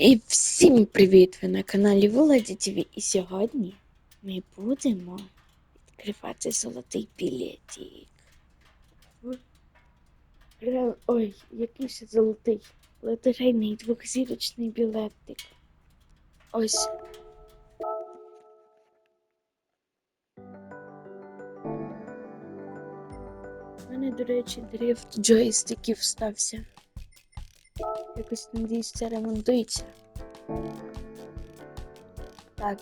І всім привіт! Ви на каналі Володі ТВ. І сьогодні ми будемо відкривати золотий білетик. Ой, який ще золотий. Лотерейний двохзірочний білетик. Ось. У мене, до речі, дрифт джойстиків стався. Якось надіюсь, це ремонтується. Так.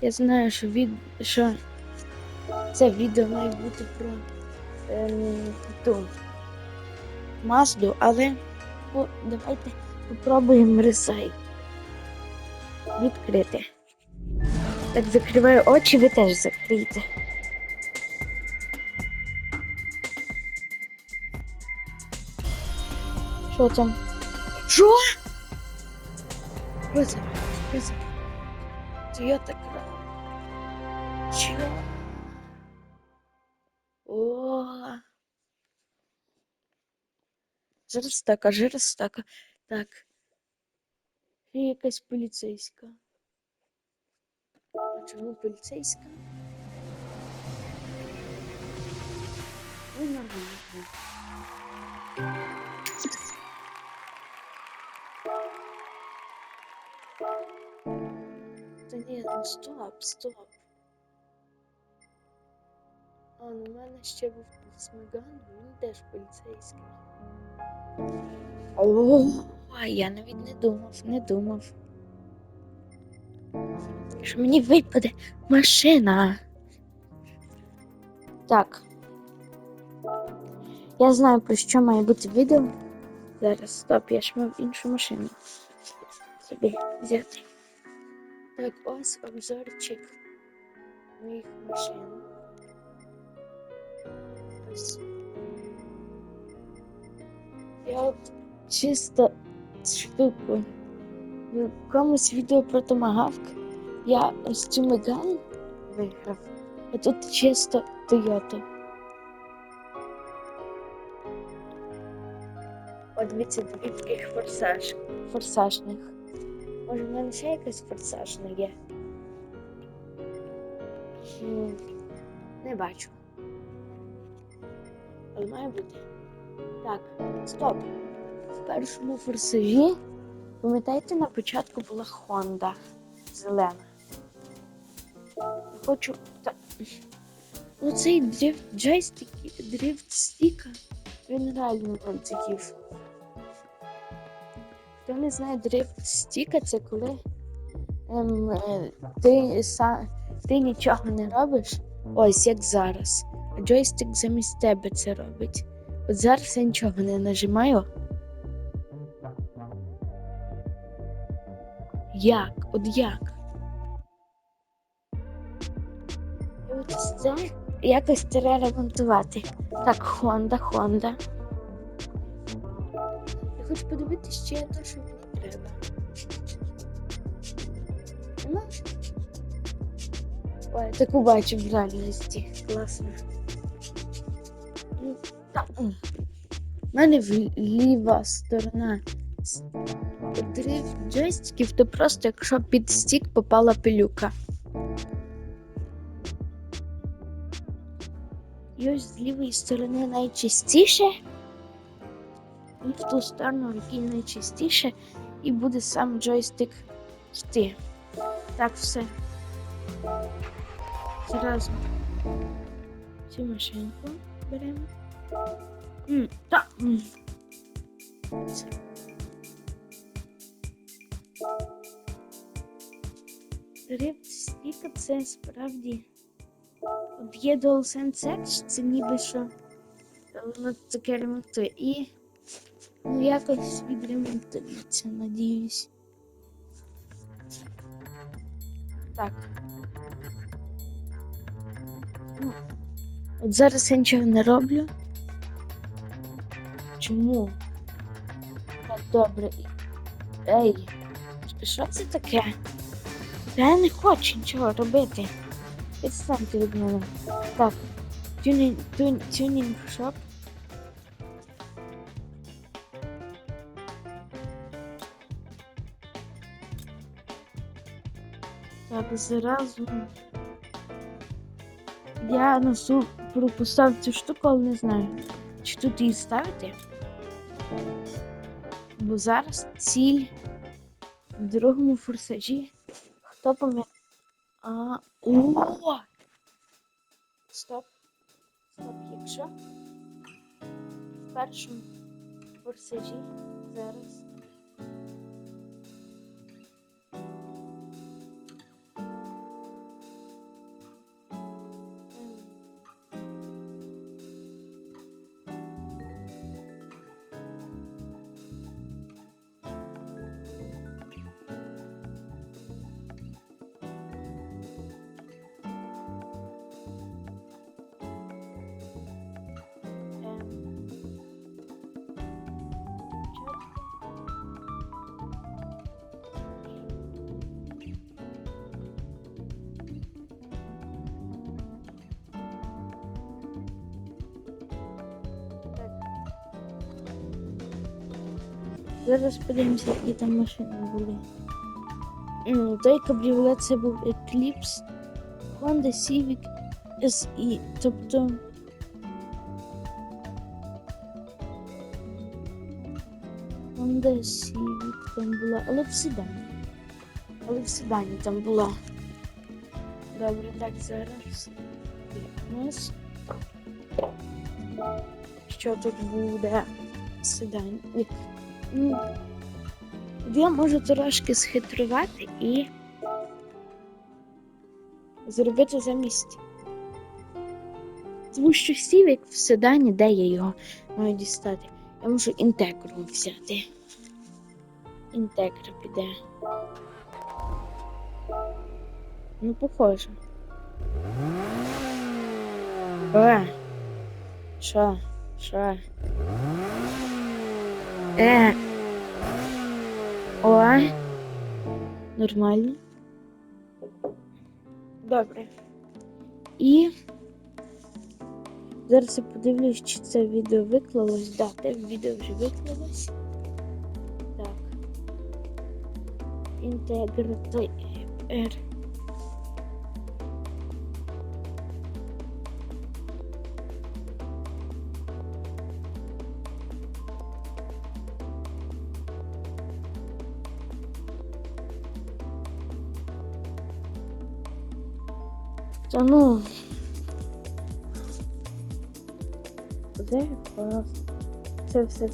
Я знаю, що від... що це відео має бути про ем, ту Мазду, але ну, давайте попробуємо ресайт. Відкрити. Так, закриваю очі, ви теж закрийте. Що там? Що? Що це? Що це? Toyota Crown. Чого? О. Жорстока, жорстока. Так. І якась поліцейська. А чому поліцейська? Ну, нормально. Ні, ну стоп, стоп. А, ну в мене ще був Смиган, він теж поліцейський. О, я навіть не думав, не думав. Що мені випаде машина. Так. Я знаю, про що має бути відео. Зараз, стоп, я ж мав іншу машину. Собі взяти. Так, ось обзорчик моїх машин. Ось. Я от чисто штуку. В якомусь відео про Томагавк я ось цю Меган виграв. А тут чисто Toyota. От дві таких форсаж. Форсажних. Може, в мене ще якась форсажна є? Не бачу. Але має бути. Так, стоп. В першому форсажі, пам'ятаєте, на початку була Honda зелена. Хочу. Ну цей дрифт джойстик, дрифт стіка, він реально концетів. Хто не знає, дрифт стіка це коли ем, е, ти, са, ти нічого не робиш, ось як зараз. А джойстик замість тебе це робить. От зараз я нічого не нажимаю. Як? От як? І от це якось треба ремонтувати. Так, Honda, Honda. Я хочу подивитися, чи є те, що мені треба. Нема? Ой, я таку бачу в реальності. Класно. Ну. У мене ліва сторона с- джойстиків, то просто якщо під стік попала пилюка. І ось з лівої сторони найчастіше. І в ту сторону, в якій найчастіше, і буде сам джойстик йти. Так, все. Зразу цю машинку беремо. М, Та. м. Це. Стіка це справді. Є DualSense Edge, це ніби що воно таке ремонтує. І ну, якось відремонтується, надіюсь. Так. Ну, От зараз я нічого не роблю. Чому? Так, добре. Ей, що це таке? Я не хочу нічого робити. Відстаньте від мене. Так. Тюнінг, тюн, тюнінг шоп. Так, зразу. Я носу поставив цю штуку, але не знаю, чи тут її ставити. Бо зараз ціль в другому форсажі. Хто пам'ятає? А, о! Стоп. Стоп, якщо в першому форсажі зараз. Зараз подивимося, які там машини були. М, Той кабріолет це був Eclipse, Honda Civic SE. Тобто. Honda Civic там була, але в седані. Але в седані там була. Добре, так зараз. Нас. Що тут буде? Седан. Ну, я можу трошки схитрувати і зробити замість. Тому що Сівік в седані, де я його маю дістати? Я можу інтегру взяти. Інтегра піде. Ну, похоже. Е. Що? Що? Е. О. Нормально. Добре. І зараз я подивлюсь, чи це відео виклалось. Да, те відео вже виклалось. Так. Інтегратор. Та ну. Де клас? Це все.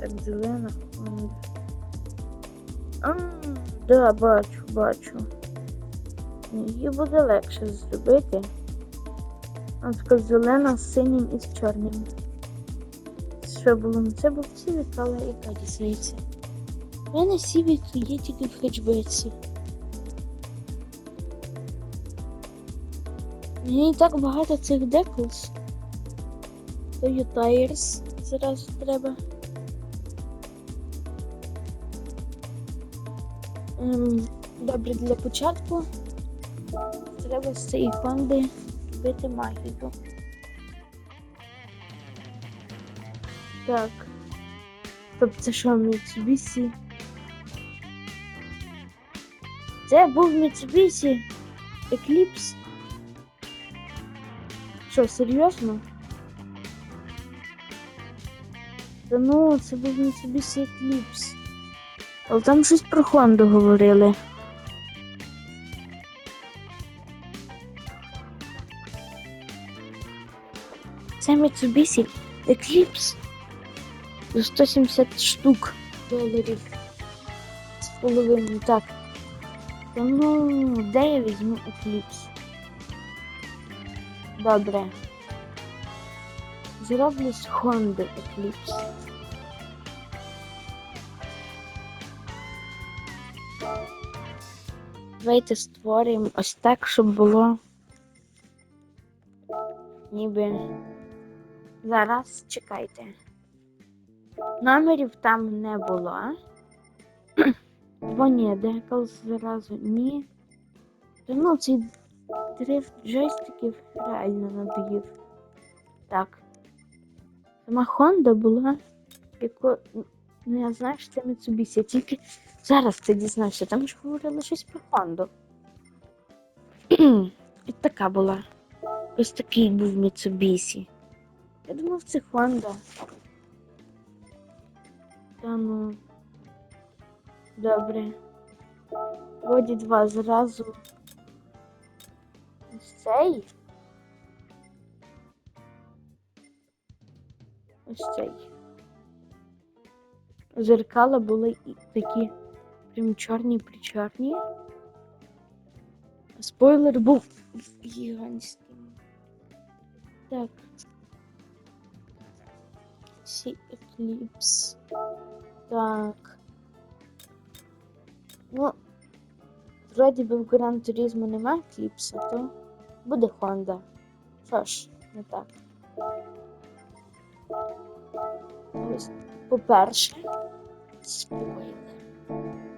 Так, зелена. Да, бачу, бачу. Її буде легше зробити. А така зелена з синім і з чорним. Що було? Ну, Це був Сівік, але яка різниця? У мене Сівік є тільки в хетчбеці. Мені так багато цих деклс. Тою Tires зразу треба. Ем, добре, для початку треба з цієї фонди робити магію. Так. Тобто це що, Mitsubishi? Це був Mitsubishi Eclipse. Що, серйозно? Та ну, це був Mitsubishi Eclipse. Але там щось про Honda говорили. Це Mitsubishi Eclipse за 170 штук доларів з половиною. Так. Та ну, де я візьму Eclipse? Добре. Зроблю з Honda Eclipse. Давайте створюємо ось так, щоб було ніби. Зараз чекайте. Номерів там не було. Бо ні, декал зразу ні. Ну цей дрифт джойстиків реально надоїв. Так. Сама Honda була, яко... ну я знаю, що це Mitsubishi. Тільки зараз це дізнався. Там ж говорили щось про Honda. І така була. Ось такий був Mitsubishi. Я думав, це Honda. Та ну. Добре. Вроді два зразу. Ось цей. Ось цей. Зеркала були і такі прям чорні причорні. Спойлер був гігантський. Так. Сі Eclipse. Так. Ну, вроді би в Gran Turismo немає Eclipse, то буде Honda. Що ж, не так. Ось, по-перше, спойлер.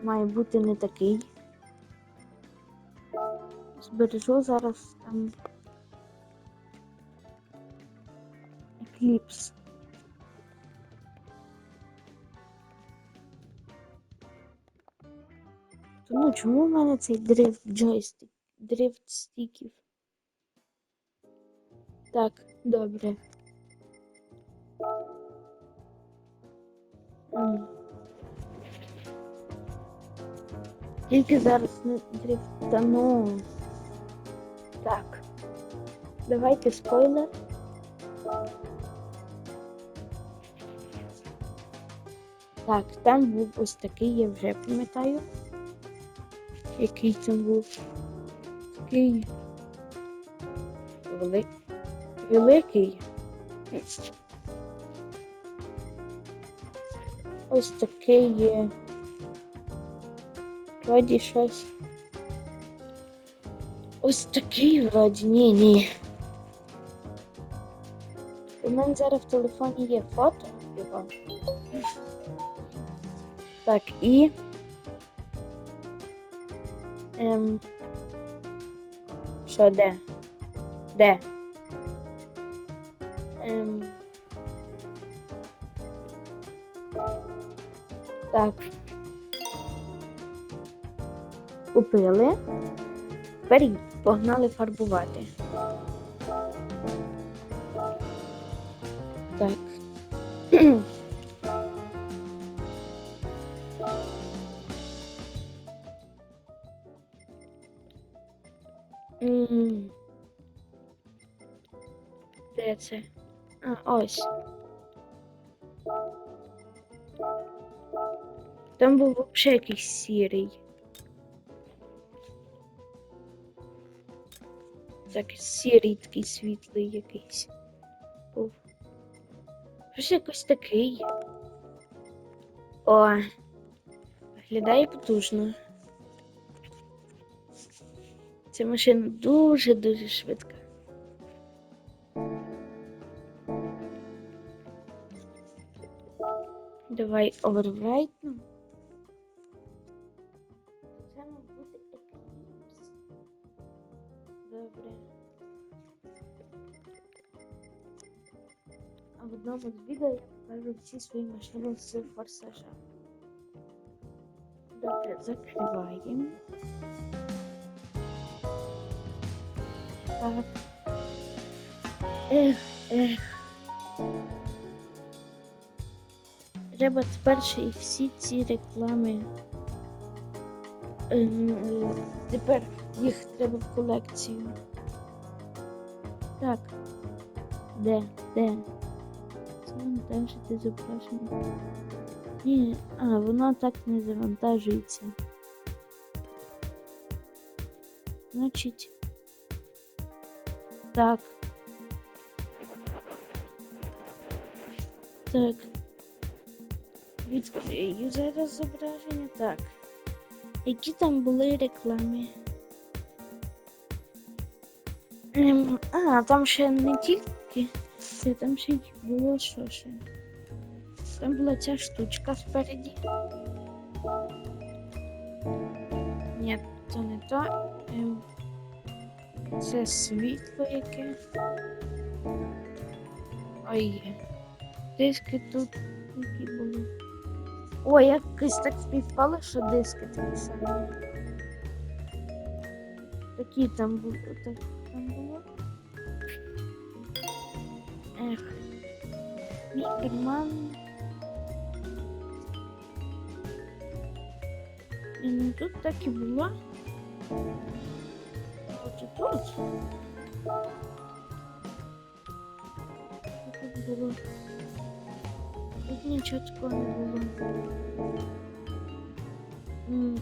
Має бути не такий. Збережу зараз там. Eclipse. Ну, чому в мене цей дрифт джойстик? Дрифт стіків? Так, добре. Тільки зараз не дрифтану. Так. Давайте спойлер. Так, там був ось такий, я вже пам'ятаю. Який там був? Такий вели... великий. Ось такий є. Вроді щось. Ось такий вроді. Ні, ні. У мене зараз в телефоні є фото. Так, і. Ем. Що де? Де? Ем. Так. Купили. Тепер погнали фарбувати. Так. Де це? А, ось. Там був взагалі якийсь сірий. Так, сірий такий світлий якийсь. Був. Щось якось такий. О, виглядає потужно. Ця машина дуже-дуже швидка. Давай оверрайтну. Це бути Eclipse. Добре. А в одному з відео я покажу всі свої машини з форсажа. Добре, закриваємо. Так. Ех, ех. Треба тепер ще і всі ці реклами. ем, е, Тепер їх треба в колекцію. Так. Де? Де? Завантажити зображення. Ні, а, воно так не завантажується. Значить. Так. Так. Відкрию зараз зображення. Так. Які там були реклами? Ем, а, там ще не тільки. Це там ще й було що ще. Там була ця штучка спереді. Ні, то не то. Ем, Це світло яке. Ой. Диски тут які були. Ой, якось так співпало, що диски такі самі. Такі там були. Так, там було. Ех. Мій карман. І тут так і було. Тут. Тут було? Тут нічого такого не було. М.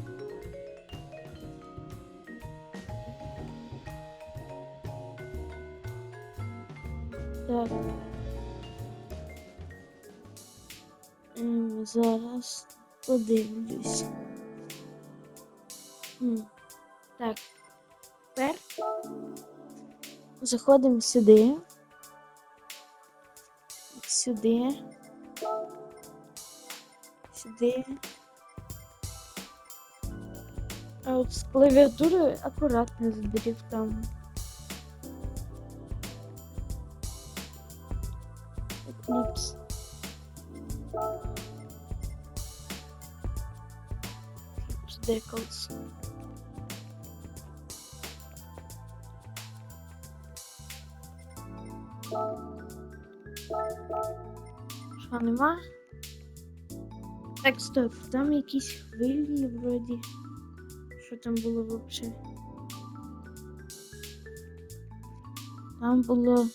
Так. Ем, зараз подивлюсь. М, Так. Тепер заходимо сюди. Сюди. Сюди. А от з клавіатури акуратно з дрифтом. Eclipse. Eclipse Decals. Що нема? Так, стоп, там якісь хвилі вроді. Що там було взагалі? Там було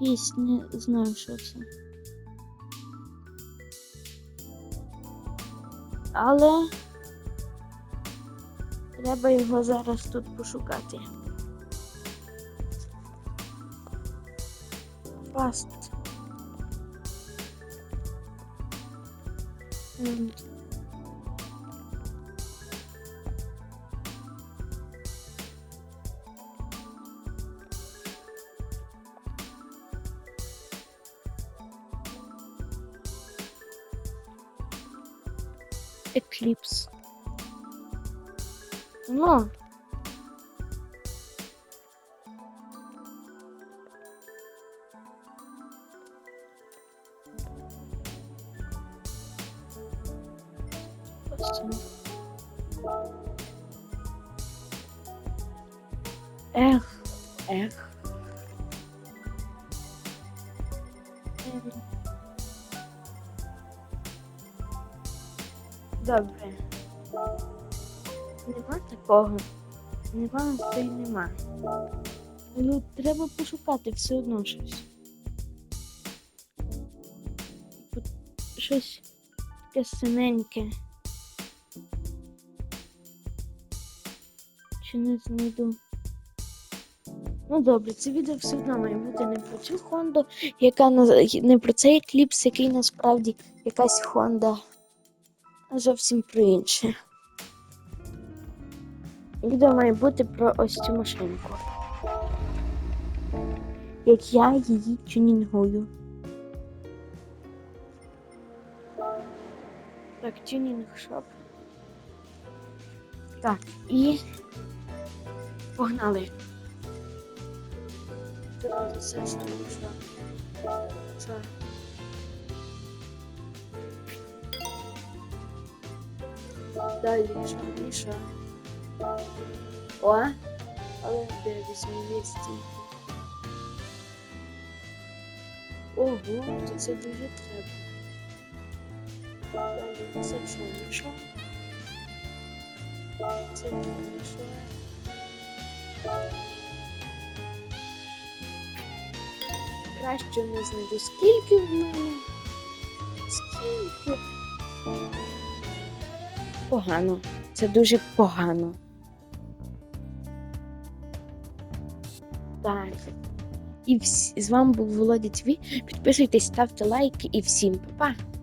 якісь, не знаю, що це. Але треба його зараз тут пошукати. Паст. Ем, Eclipse. Ну. Добре. Нема такого. Нема, то й нема. Ну, треба пошукати все одно щось. Щось таке синеньке. Чи не знайду. Ну добре, це відео все одно має бути не про цю Хонду, яка не про цей кліпс, який насправді якась Хонда, а зовсім про інше. Відео має бути про ось цю машинку. Як я її тюнінгую. Так, тюнінг шоп. Так, і погнали. Зараз все що що. Це. Далі що Міша. О, але де візьмі є стільки. Ого, то це дуже треба. Далі це Краще не знайду, скільки в мене. Скільки. Погано. Це дуже погано. Так. І вс... з вами був Володя ТВ. Підписуйтесь, ставте лайки і всім па-па!